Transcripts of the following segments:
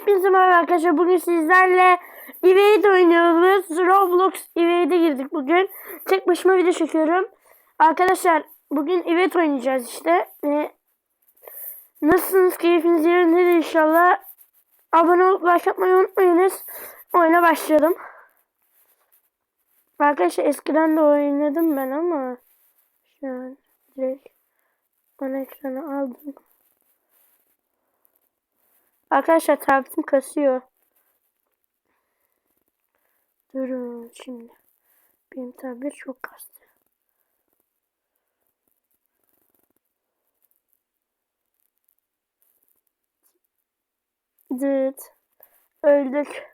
Hepinize merhaba arkadaşlar. Bugün sizlerle Evade oynuyoruz. Roblox Evade'e girdik bugün. Tek başıma video çekiyorum. Arkadaşlar bugün Evade oynayacağız işte. Ee, nasılsınız? Keyfiniz yerinde inşallah. Abone olup like atmayı unutmayınız. Oyuna başlayalım. Arkadaşlar eskiden de oynadım ben ama şu an direkt ana ekranı aldım. Arkadaşlar tabletim kasıyor. Durun şimdi. Benim tablet çok kastı. Dıt. Öldük.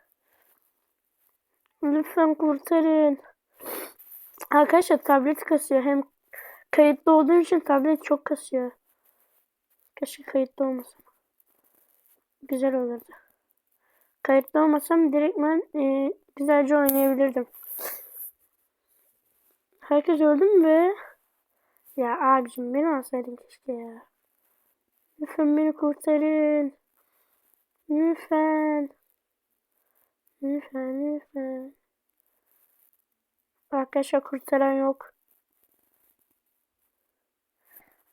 Lütfen kurtarın. Arkadaşlar tablet kasıyor. Hem kayıtlı olduğu için tablet çok kasıyor. Keşke kayıtlı olmasın güzel olurdu. Kayıtlı olmasam direktmen e, güzelce oynayabilirdim. Herkes öldü mü be? Ya abicim beni alsaydın keşke ya. Lütfen beni kurtarın. Lütfen. Lütfen lütfen. Arkadaşlar kurtaran yok.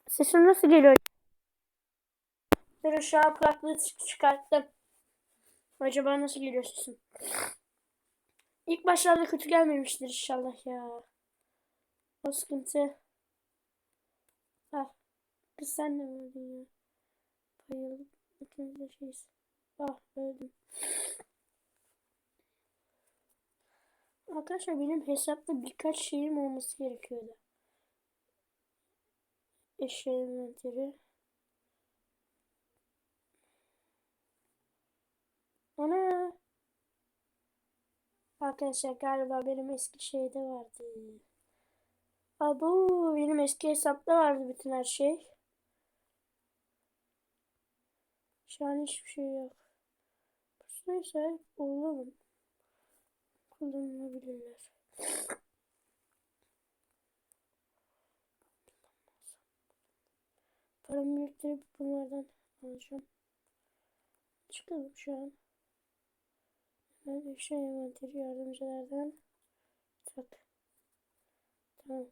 Sesim nasıl geliyor? Dur an kulaklığı çıkarttım. Acaba nasıl geliyor? İlk başlarda kötü gelmemiştir inşallah ya. O sıkıntı. Ah. Kız sen de mi öldün ya? Bayıldım. İkimiz de şeyiz. Ah öldüm. Arkadaşlar benim hesapta birkaç şeyim olması gerekiyordu. Eşya inventörü. Ana. Arkadaşlar galiba benim eski şeyde vardı. Abo benim eski hesapta vardı bütün her şey. Şu an hiçbir şey yok. Neyse olalım. Kullanılabilirler. Paramı biriktirip bunlardan alacağım. Çıkalım şu an. Eşya envanteri yardımcılardan tak. Tamam.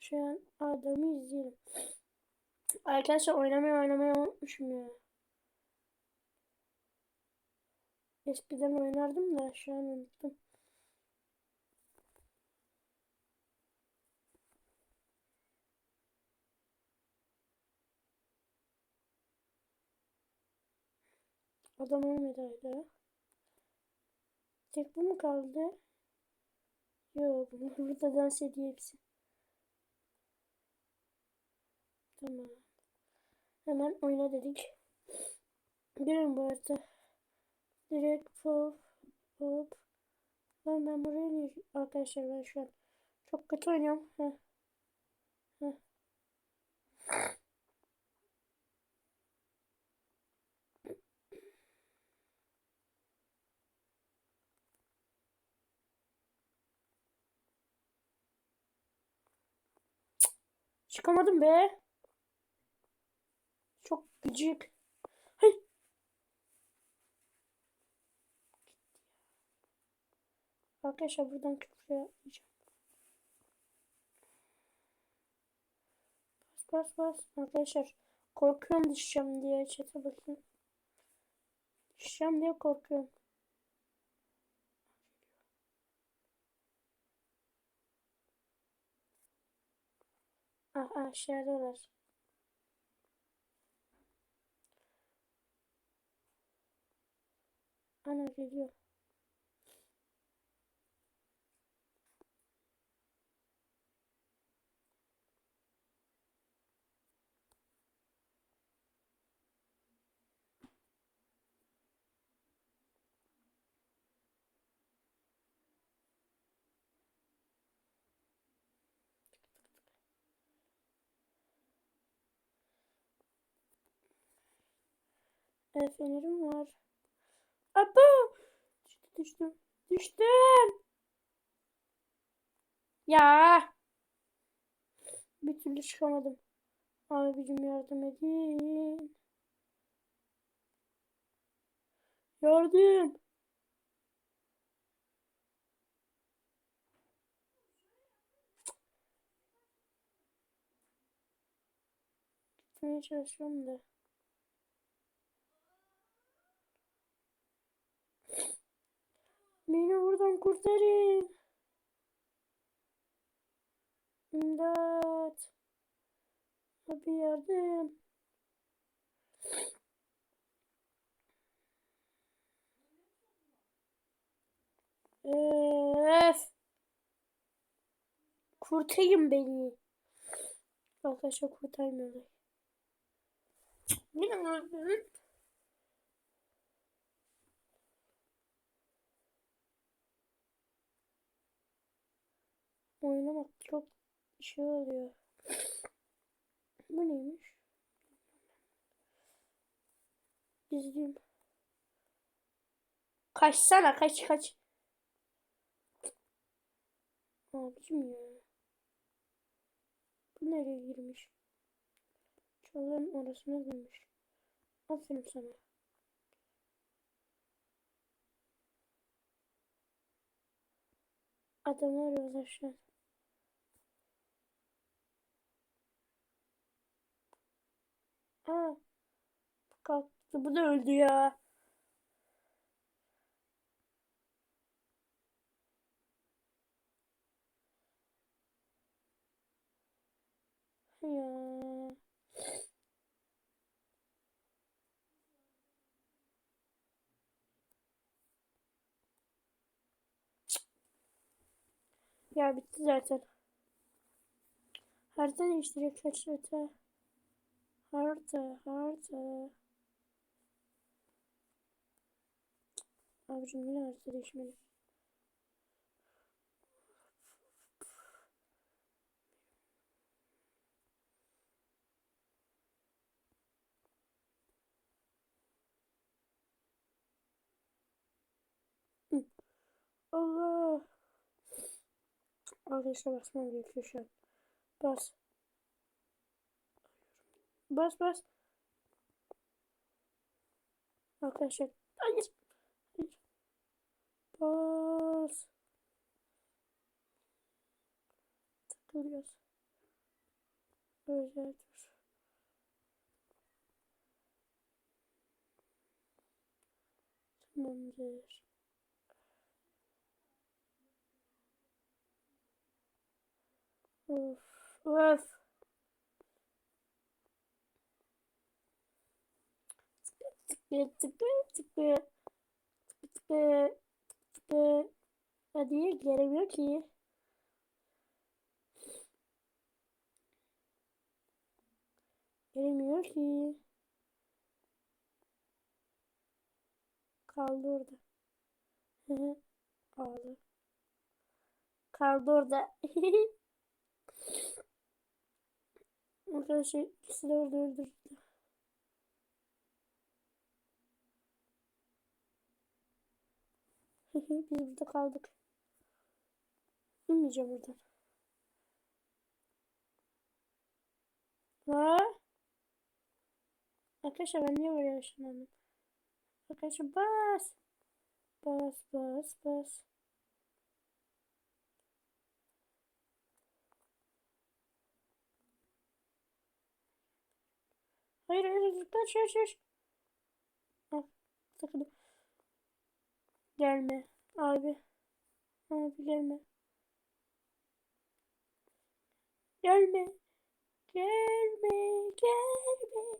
Şu an adamı izleyelim. Arkadaşlar oynamayı oynamayı unutmuşum ya. Eskiden oynardım da şu an unuttum. Adam hala. Tek bu mu kaldı? Yok burada dans ediyor hepsi. Tamam. Hemen oyna dedik. Girin bu arada. Direkt pop pop. Lan ben buraya. Arkadaşlar ben şu an çok kötü oynuyorum. Heh. Heh. Çıkamadım be. Çok gıcık. Arkadaşlar buradan küfür yapmayacağım. Bas bas bas. Arkadaşlar korkuyorum düşeceğim diye çete bakın. Düşeceğim diye korkuyorum. Ah aşağıdalar. Ana geliyor. El fenerim var. Aba! Düştüm, düştüm. Düştüm. Ya. Bir türlü çıkamadım. Abicim yardım edin. Yardım. Gitmeye çalışıyorum da. Beni buradan kurtarın. İmdat. Abi yardım. Öf. Kurtarın beni. Arkadaşlar kurtarmıyorlar. Yine Oynamak çok şey oluyor. Bu neymiş? İzleyeyim. Kaçsana kaç kaç. Abicim ya. Bu nereye girmiş? Çalın orasına girmiş. Aferin sana. Adamı arıyorlar şu Aa, kalktı. Bu da öldü ya. Ya. Ya bitti zaten. Harita değiştirecek kaç harita. Harita, harita. Abicim yine harita değişmeli. Allah. Arkadaşlar basmam gerekiyor şu an. Bas. Bas bas. Arkadaşlar. Hayır. Hayır. Bas. Takılıyoruz. Özel dur. Tamamdır. Of. Of. Tıkı tıkı tıkı tıkı tıkı tıkı Hadi gelemiyor ki. Gelemiyor ki. Kaldı orada. Ağlı. Kaldı orada. Arkadaşlar ikisi de orada öldürdü. Biz burada kaldık. İnmeyeceğim buradan. Ha? Arkadaşlar ben niye buraya ışınlandım? Arkadaşlar bas. Bas bas bas. Hayır hayır kaç kaç kaç. Ah takıldım. Gelme abi. Abi gelme. Gelme. Gelme. Gelme.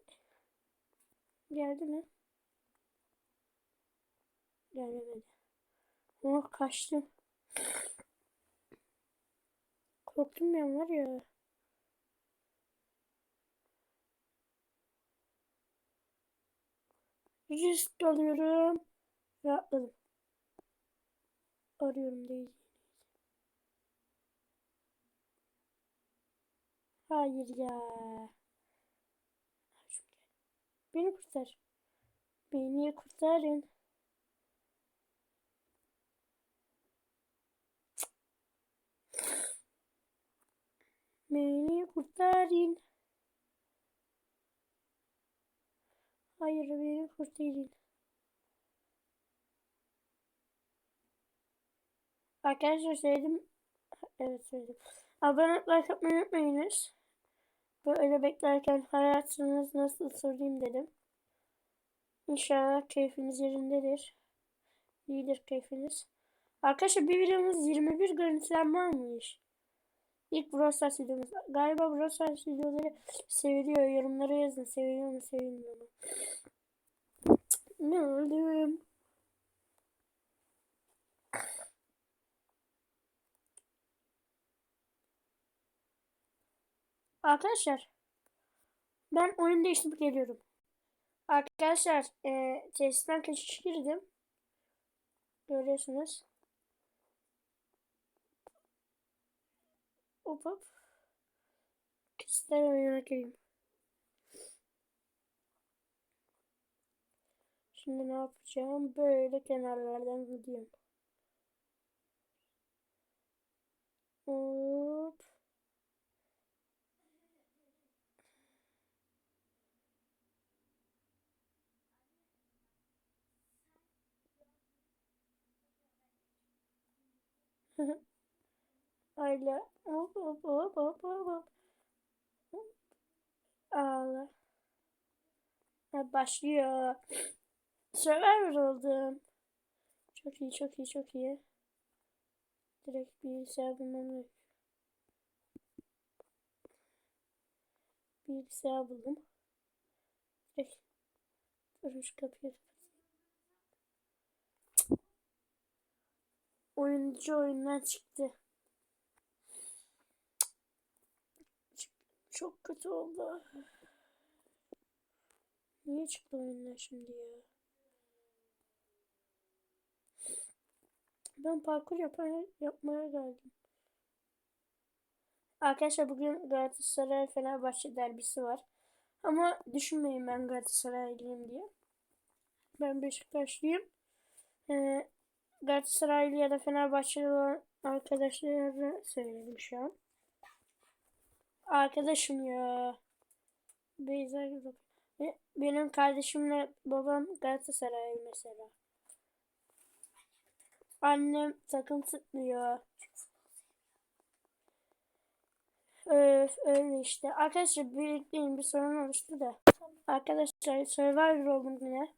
Geldi mi? Gelmedi. Oh kaçtım. Korktum ben var ya. Risk alıyorum. Ve atladım. Arıyorum değil. Hayır ya. Beni kurtar. Beni kurtarın. Beni kurtarın. Hayır beni kurtarın. Arkadaşlar söyledim. Evet söyledim. Abone like yapmayı unutmayınız. Böyle beklerken hayatınız nasıl sorayım dedim. İnşallah keyfiniz yerindedir. İyidir keyfiniz. Arkadaşlar bir videomuz 21 görüntülenme almış. İlk Brawl videomuz. Galiba Brawl videoları seviliyor. Yorumlara yazın. Seviyor mu sevilmiyor mu? Ne oldu? Arkadaşlar ben oyun değiştirip geliyorum. Arkadaşlar e, tesisten kaçış girdim. Görüyorsunuz. Hop hop. Kişisel oyuna gireyim. Şimdi ne yapacağım? Böyle kenarlardan gidiyorum. Hop. Öyle hop hop hop hop hop hop. Ağla. Ha, başlıyor. Survivor oldum. Çok iyi çok iyi çok iyi. Direkt bilgisayar bulmam gerek. Bilgisayar buldum. Direkt. Durun şu kapıyı Oyuncu oyundan çıktı. Çok kötü oldu. Niye çıktı oyundan şimdi ya? Ben parkur yapmaya, yapmaya geldim. Arkadaşlar bugün Galatasaray Fenerbahçe derbisi var. Ama düşünmeyin ben Galatasaraylıyım diye. Ben Beşiktaşlıyım. Ee, Galatasaraylı ya da Fenerbahçeli olan arkadaşlara söyledim şu an. Arkadaşım ya. Beyza benim kardeşimle babam Galatasaray mesela. Annem takım tutmuyor. Öf öyle işte. Arkadaşlar bir, bir sorun oluştu da. Arkadaşlar Survivor oldum yine.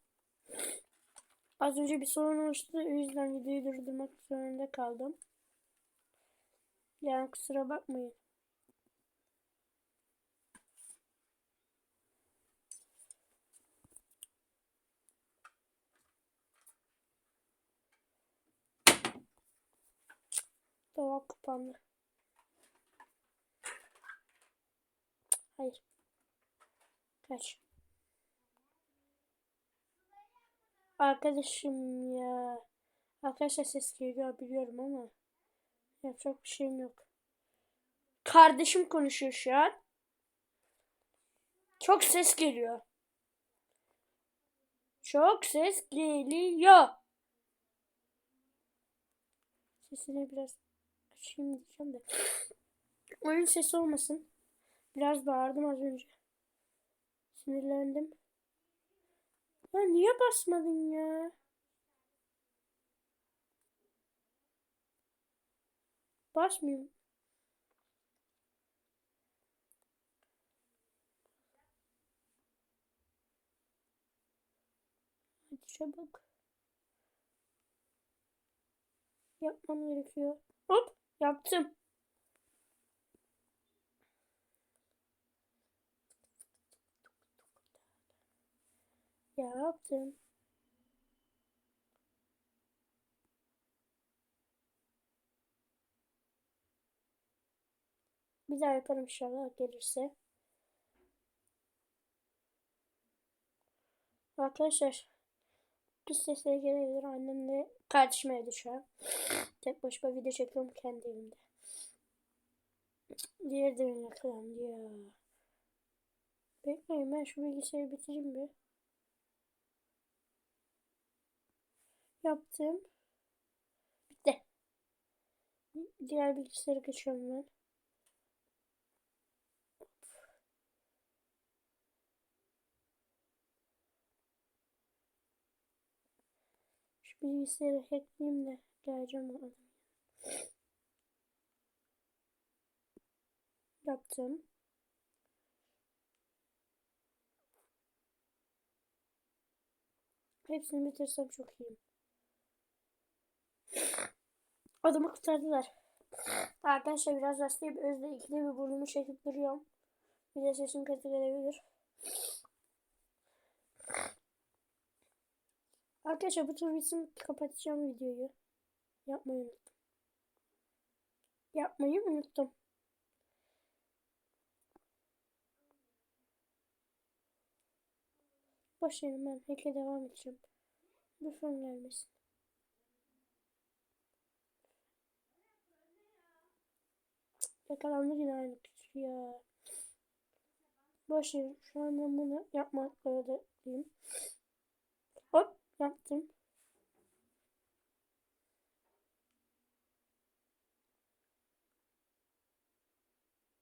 Az önce bir sorun oluştu. O yüzden videoyu durdurmak zorunda kaldım. Yani kusura bakmayın. Dolap kapandı. Hayır. Kaç. Arkadaşım ya. Arkadaşlar ses geliyor biliyorum ama yapacak bir şeyim yok. Kardeşim konuşuyor şu an. Çok ses geliyor. Çok ses geliyor. Sesini biraz açayım diyeceğim de. Oyun sesi olmasın. Biraz bağırdım az önce. Sinirlendim. Ya niye basmadın ya? Basmıyorum. Hadi çabuk. Yapmam gerekiyor. Hop yaptım. Yaptım. Bir daha yaparım inşallah gelirse. Arkadaşlar bu sesleri gelebilir. Annemle şu an. Tek başıma video çekiyorum kendi evimde. Diğer de yakalandı ya. Bekleyin ben şu bilgisayarı bitireyim bir. Yaptım. Bitti. Diğer bilgisayarı geçiyorum ben. Şu bilgisayarı hackleyeyim de geleceğim o. Yaptım. Hepsini bitirsem çok iyiyim. Adamı kurtardılar. Arkadaşlar biraz rastlayıp özde ikide bir burnumu çekip duruyorum. Bir de sesim kötü gelebilir. Arkadaşlar bu tur bitsin kapatacağım videoyu. Yapmayı unuttum. Yapmayı unuttum. Verin ben hack'e devam edeceğim. Lütfen gelmesin. Yakalandı yine aynı küçük ya. Verin. Şu an ben bunu yapmakla ödeyim. Hop yaptım.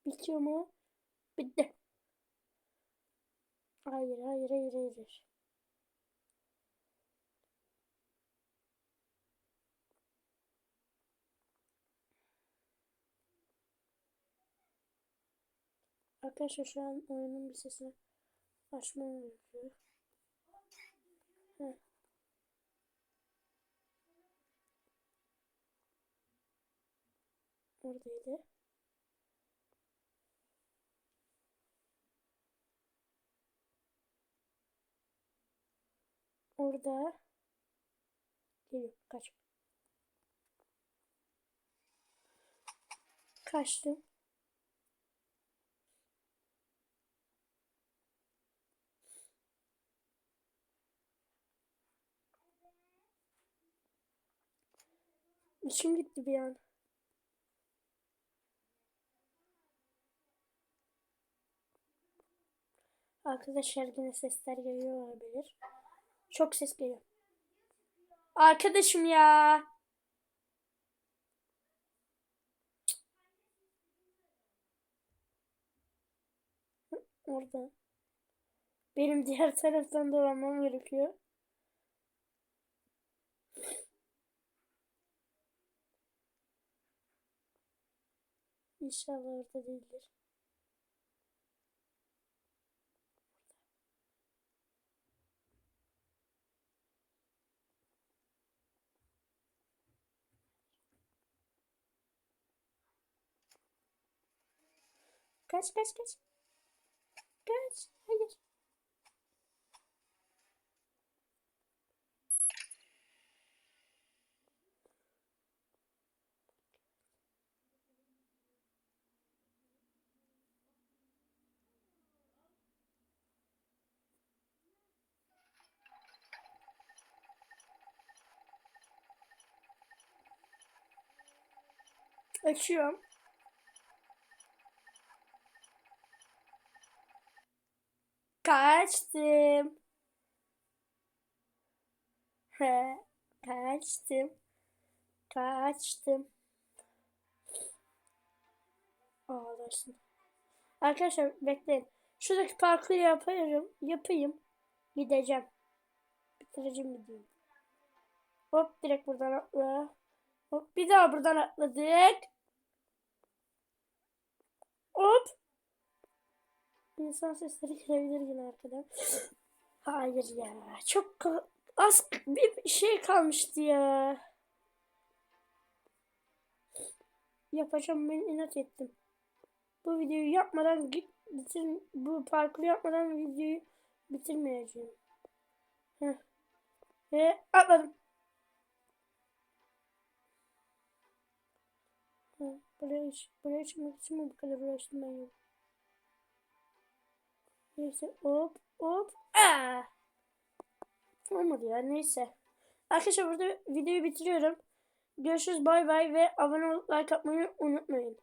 Bitiyor mu? Bitti. Hayır, hayır, hayır, hayır. Arkadaşlar şu an oyunun bir sesini açmam gerekiyor. Heh. Oradaydı. Orada. Geliyor. Kaç. Kaçtım. İçim gitti bir an. Arkadaşlar yine sesler geliyor olabilir. Çok ses geliyor. Arkadaşım ya. Orada. Benim diğer taraftan dolanmam gerekiyor. İnşallah orada değildir. Kaç kaç kaç. Hayır. Açıyorum. Kaçtım. He, kaçtım. Kaçtım. Ağlarsın. Arkadaşlar bekleyin. Şuradaki parkuru yaparım. Yapayım. Gideceğim. Bitireceğim videoyu. Hop direkt buradan atla. Hop bir daha buradan atladık. Hop. İnsan sesleri gelebilir yine arkadan. Hayır ya. Çok az bir şey kalmıştı ya. Yapacağım ben inat ettim. Bu videoyu yapmadan bitir bu parkuru yapmadan videoyu bitirmeyeceğim. Heh. Ve atladım. Heh, buraya, buraya çıkmak için mi bu kadar uğraştım ben ya? Neyse hop hop. Aa! Olmadı ya neyse. Arkadaşlar burada videoyu bitiriyorum. Görüşürüz bay bay ve abone olup like atmayı unutmayın.